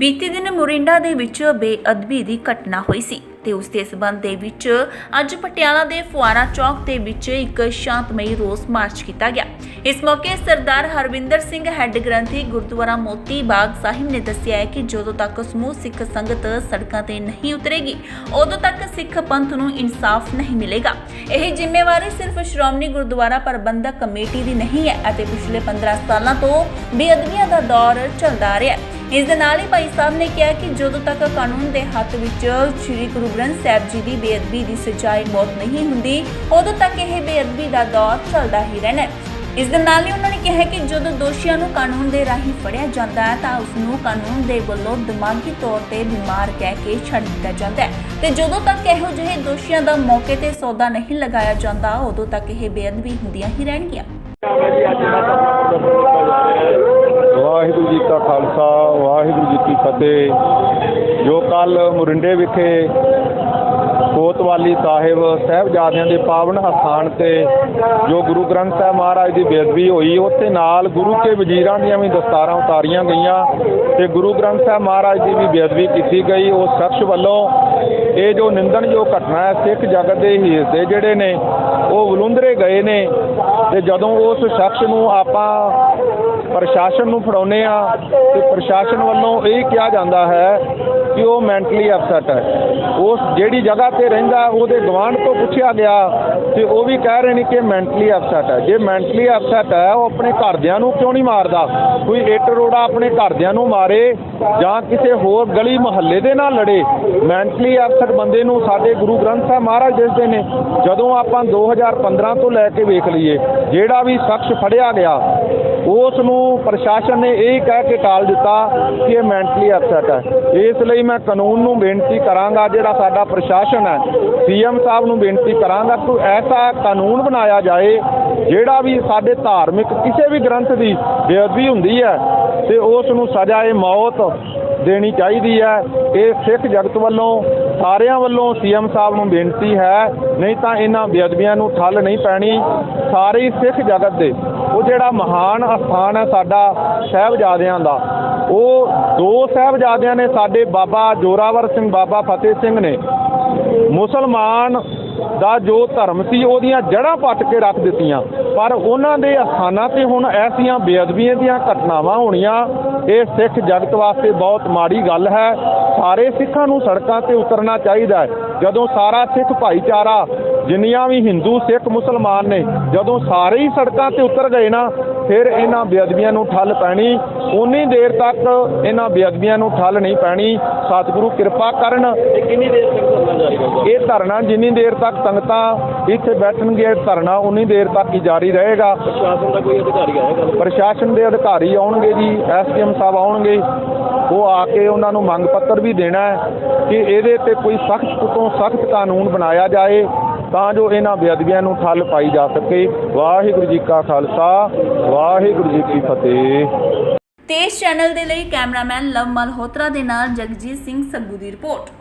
ਬੀਤੇ ਦਿਨ ਮੋਰਿੰਡਾ ਦੇ ਵਿੱਚ ਬੇਅਦਬੀ ਦੀ ਘਟਨਾ ਹੋਈ ਸੀ ਤੇ ਉਸ ਦੇ ਸਬੰਧ ਦੇ ਵਿੱਚ ਅੱਜ ਪਟਿਆਲਾ ਦੇ ਫੁਆਰਾ ਚੌਕ ਦੇ ਵਿੱਚ ਇੱਕ ਸ਼ਾਂਤਮਈ ਰੋਸ ਮਾਰਚ ਕੀਤਾ ਗਿਆ। ਇਸ ਮੌਕੇ ਸਰਦਾਰ ਹਰਵਿੰਦਰ ਸਿੰਘ ਹੈੱਡ ਗ੍ਰੰਥੀ ਗੁਰਦੁਆਰਾ ਮੋਤੀ ਬਾਗ ਸਾਹਿਬ ਨੇ ਦੱਸਿਆ ਹੈ ਕਿ ਜਦੋਂ ਤੱਕ ਸਮੂਹ ਸਿੱਖ ਸੰਗਤ ਸੜਕਾਂ ਤੇ ਨਹੀਂ ਉਤਰੇਗੀ, ਉਦੋਂ ਤੱਕ ਸਿੱਖ ਪੰਥ ਨੂੰ ਇਨਸਾਫ ਨਹੀਂ ਮਿਲੇਗਾ। ਇਹ ਜ਼ਿੰਮੇਵਾਰੀ ਸਿਰਫ ਸ਼੍ਰੋਮਣੀ ਗੁਰਦੁਆਰਾ ਪ੍ਰਬੰਧਕ ਕਮੇਟੀ ਦੀ ਨਹੀਂ ਹੈ ਅਤੇ ਪਿਛਲੇ 15 ਸਾਲਾਂ ਤੋਂ ਬੇਅਦਬੀਆਂ ਦਾ ਦੌਰ ਚੱਲਦਾ ਆ ਰਿਹਾ ਹੈ। ਇਸ ਦੇ ਨਾਲ ਹੀ ਭਾਈ ਸਾਹਿਬ ਨੇ ਕਿਹਾ ਕਿ ਜਦੋਂ ਤੱਕ ਕਾਨੂੰਨ ਦੇ ਹੱਥ ਵਿੱਚ ਸ੍ਰੀ ਗੁਰੂ ਗ੍ਰੰਥ ਸਾਹਿਬ ਜੀ ਦੀ ਬੇਅਦਬੀ ਦੀ ਸਜ਼ਾਈ ਮੌਤ ਨਹੀਂ ਹੁੰਦੀ, ਉਦੋਂ ਤੱਕ ਇਹ ਬੇਅਦਬੀ ਦਾ ਦੌਰ ਚੱਲਦਾ ਹੀ ਰਹਿਣਾ ਇਸ ਦੇ ਨਾਲ ਹੀ ਉਹਨਾਂ ਨੇ ਕਿਹਾ ਕਿ ਜਦੋਂ ਦੋਸ਼ੀਆਂ ਨੂੰ ਕਾਨੂੰਨ ਦੇ ਰਾਹੀਂ ਫੜਿਆ ਜਾਂਦਾ ਹੈ, ਤਾਂ ਉਸ ਨੂੰ ਕਾਨੂੰਨ ਦੇ ਵੱਲੋਂ ਦਿਮਾਗੀ ਤੌਰ ਤੇ ਬਿਮਾਰ ਕਹਿ ਕੇ ਛੱਡ ਦਿੱਤਾ ਜਾਂਦਾ ਹੈ। ਤੇ ਜਦੋਂ ਤੱਕ ਇਹੋ ਜਿਹੇ ਦੋਸ਼ੀਆਂ ਦਾ ਮੌਕੇ ਤੇ ਸੌਦਾ ਨਹੀਂ ਲਗਾਇਆ ਜਾਂਦਾ, ਉਦੋਂ ਤੱਕ ਇਹ ਬੇਅਦਬੀ ਹੁੰਦੀਆਂ ਹੀ ਰਹਿਣਗੀਆਂ। ਵਾਹਿਗੁਰੂ ਜੀ ਕਾ ਖਾਲਸਾ, ਵਾਹਿਗੁਰੂ ਜੀ ਕੀ ਫਤਿਹ। ਜੋ ਕੱਲ ਮੁਰਿੰਡੇ ਵਿਖੇ ਕੋਤਵਾਲੀ ਸਾਹਿਬ ਸਾਹਿਬਜ਼ਾਦਿਆਂ ਦੇ ਪਾਵਨ ਅਸਥਾਨ ਤੇ ਜੋ ਗੁਰੂ ਗ੍ਰੰਥ ਸਾਹਿਬ ਮਹਾਰਾਜ ਦੀ ਬੇਅਦਬੀ ਹੋਈ, ਉੱਥੇ ਨਾਲ ਗੁਰੂ ਕੇ ਵਜ਼ੀਰਾਂ ਦੀਆਂ ਵੀ ਦਸਤਾਰਾਂ ਉਤਾਰੀਆਂ ਗਈਆਂ ਤੇ ਗੁਰੂ ਗ੍ਰੰਥ ਸਾਹਿਬ ਮਹਾਰਾਜ ਦੀ ਵੀ ਬੇਅਦਬੀ ਕੀਤੀ ਗਈ। ਉਸ ਸ਼ਖਸ ਵੱਲੋਂ ਇਹ ਜੋ ਨਿੰਦਣਯੋਗ ਘਟਨਾ ਹੈ, ਸਿੱਖ ਜਗਤ ਦੇ ਹਿੱਸੇ ਜਿਹੜੇ ਨੇ, ਉਹ ਵਲੁੰਦਰੇ ਗਏ ਨੇ ਤੇ ਜਦੋਂ ਉਸ ਸ਼ਖਸ ਨੂੰ ਆਪਾਂ ਪ੍ਰਸ਼ਾਸਨ ਨੂੰ ਫੜਾਉਨੇ ਆ ਤੇ ਪ੍ਰਸ਼ਾਸਨ ਵੱਲੋਂ ਇਹ ਕਿਹਾ ਜਾਂਦਾ ਹੈ ਕਿ ਉਹ ਮੈਂਟਲੀ ਅਪਸੈਟ ਹੈ। ਉਸ ਜਿਹੜੀ ਜਗ੍ਹਾ ਤੇ ਰਹਿੰਦਾ, ਉਹਦੇ ਗਵਾਂਢ ਤੋਂ ਪੁੱਛਿਆ ਗਿਆ ਤੇ ਉਹ ਵੀ ਕਹਿ ਰਹੇ ਨੇ ਕਿ ਮੈਂਟਲੀ ਅਪਸੈਟ ਹੈ। ਜੇ ਮੈਂਟਲੀ ਅਪਸੈਟ ਹੈ, ਉਹ ਆਪਣੇ ਘਰਦਿਆਂ ਨੂੰ ਕਿਉਂ ਨਹੀਂ ਮਾਰਦਾ? ਕੋਈ ਇੱਟ ਰੋੜਾ ਆਪਣੇ ਘਰਦਿਆਂ ਨੂੰ ਮਾਰੇ ਜਾਂ ਕਿਸੇ ਹੋਰ ਗਲੀ ਮੁਹੱਲੇ ਦੇ ਨਾਲ ਲੜੇ, ਮੈਂਟਲੀ ਅਪਸੈਟ ਬੰਦੇ ਨੂੰ ਸਾਡੇ ਗੁਰੂ ਗ੍ਰੰਥ ਸਾਹਿਬ ਮਹਾਰਾਜ ਦੱਸਦੇ ਨੇ, ਜਦੋਂ ਆਪਾਂ 2015 ਤੋਂ ਲੈ ਕੇ ਵੇਖ ਲਈਏ, ਜਿਹੜਾ ਵੀ ਸ਼ਖਸ ਫੜਿਆ ਗਿਆ ਉਸ ਨੂੰ ਪ੍ਰਸ਼ਾਸਨ ਨੇ ਇਹ ਕਹਿ ਕੇ ਟਾਲ ਦਿੱਤਾ ਕਿ ਇਹ ਮੈਂਟਲੀ ਅਪਸੈਟ ਹੈ। ਇਸ ਲਈ ਮੈਂ ਕਾਨੂੰਨ ਨੂੰ ਬੇਨਤੀ ਕਰਾਂਗਾ, ਜਿਹੜਾ ਸਾਡਾ ਪ੍ਰਸ਼ਾਸਨ ਹੈ, ਸੀਐਮ ਸਾਹਿਬ ਨੂੰ ਬੇਨਤੀ ਕਰਾਂਗਾ ਕਿ ਐਸਾ ਕਾਨੂੰਨ ਬਣਾਇਆ ਜਾਏ, ਜਿਹੜਾ ਵੀ ਸਾਡੇ ਧਾਰਮਿਕ ਕਿਸੇ ਵੀ ਗ੍ਰੰਥ ਦੀ ਬੇਅਦਬੀ ਹੁੰਦੀ ਹੈ ਤੇ ਉਸ ਨੂੰ ਸਜ਼ਾ ਏ ਮੌਤ ਦੇਣੀ ਚਾਹੀਦੀ ਹੈ। ਇਹ ਸਿੱਖ ਜਗਤ ਵੱਲੋਂ, ਸਾਰਿਆਂ ਵੱਲੋਂ ਸੀਐਮ ਸਾਹਿਬ ਨੂੰ ਬੇਨਤੀ ਹੈ, ਨਹੀਂ ਤਾਂ ਇਹਨਾਂ ਬੇਅਦਬੀਆਂ ਨੂੰ ਠੱਲ ਨਹੀਂ ਪੈਣੀ। ਸਾਰੇ ਸਿੱਖ ਜਗਤ ਦੇ, ਉਹ ਜਿਹੜਾ ਮਹਾਨ ਅਸਥਾਨ ਹੈ ਸਾਡਾ ਸਾਹਿਬਜ਼ਾਦਿਆਂ ਦਾ, ਉਹ ਦੋ ਸਾਹਿਬਜ਼ਾਦਿਆਂ ਨੇ ਸਾਡੇ ਬਾਬਾ ਜੋਰਾਵਰ ਸਿੰਘ, ਬਾਬਾ ਫਤਿਹ ਸਿੰਘ ਨੇ। ਮੁਸਲਮਾਨ ਦਾ ਜੋ ਧਰਮ ਸੀ, ਉਹਦੀਆਂ ਜੜ੍ਹਾਂ ਪੱਟ ਕੇ ਰੱਖ ਦਿੱਤੀਆਂ। ਪਰ ਉਹਨਾਂ ਦੇ ਅਸਥਾਨਾਂ ਤੇ ਹੁਣ ਐਸੀਆਂ ਬੇਅਦਬੀਆਂ ਦੀਆਂ ਘਟਨਾਵਾਂ ਹੋਣੀਆਂ, ਇਹ ਸਿੱਖ ਜਗਤ ਵਾਸਤੇ ਬਹੁਤ ਮਾੜੀ ਗੱਲ ਹੈ। ਸਾਰੇ ਸਿੱਖਾਂ ਨੂੰ ਸੜਕਾਂ ਤੇ ਉਤਰਨਾ ਚਾਹੀਦਾ ਹੈ। ਜਦੋਂ ਸਾਰਾ ਸਿੱਖ ਭਾਈਚਾਰਾ ਜਿੰਨੀਆਂ ਵੀ ਹਿੰਦੂ ਸਿੱਖ ਮੁਸਲਮਾਨ ਨੇ ਜਦੋਂ ਸਾਰੇ ਹੀ ਸੜਕਾਂ ਤੇ ਉਤਰ ਗਏ ਨਾ ਫਿਰ ਇਹਨਾਂ ਬੇਅਦਬੀਆਂ ਨੂੰ ਠੱਲ ਪੈਣੀ। ਉਨੀ ਦੇਰ ਤੱਕ ਇਹਨਾਂ ਬੇਅਦਬੀਆਂ ਨੂੰ ਠੱਲ ਨਹੀਂ ਪੈਣੀ। ਸਤਿਗੁਰੂ ਕਿਰਪਾ ਕਰਨ। ਇਹ ਕਿੰਨੀ ਦੇਰ ਤੱਕ ਚੱਲਣਾ ਜਾਰੀ ਰਹੇਗਾ? ਇਹ ਧਰਨਾ ਜਿੰਨੀ ਦੇਰ ਤੱਕ ਸੰਗਤਾਂ ਇੱਥੇ ਬੈਠਣਗੇ ਧਰਨਾ ਉਨੀ ਦੇਰ ਤੱਕ ਹੀ ਜਾਰੀ ਰਹੇਗਾ। ਪ੍ਰਸ਼ਾਸਨ ਦਾ ਕੋਈ ਅਧਿਕਾਰੀ ਆਏਗਾ? ਪ੍ਰਸ਼ਾਸਨ ਦੇ ਅਧਿਕਾਰੀ ਆਉਣਗੇ ਜੀ ਐਸਡੀਐਮ ਸਾਹਿਬ ਆਉਣਗੇ। ਉਹ ਆ ਕੇ ਉਹਨਾਂ ਨੂੰ ਮੰਗ ਪੱਤਰ ਵੀ ਦੇਣਾ ਹੈ ਕਿ ਇਹਦੇ ਤੇ ਕੋਈ ਸਖਤ ਤੋਂ ਸਖਤ ਕਾਨੂੰਨ ਬਣਾਇਆ ਜਾਏ। ਤਾਂ ਜੋ ਇਹਨਾਂ ਬੇਅਦਬੀਆਂ ਨੂੰ ਠੱਲ ਪਾਈ ਜਾ ਸਕੇ। ਵਾਹਿਗੁਰੂ ਜੀ ਕਾ ਖਾਲਸਾ, ਵਾਹਿਗੁਰੂ ਜੀ ਕੀ ਫਤਿਹ। ਤੇਜ਼ ਚੈਨਲ ਦੇ ਲਈ ਕੈਮਰਾਮੈਨ ਲਵ ਮਲਹੋਤਰਾ ਦੇ ਨਾਲ ਜਗਜੀਤ ਸਿੰਘ ਸੱਗੂ ਦੀ ਰਿਪੋਰਟ।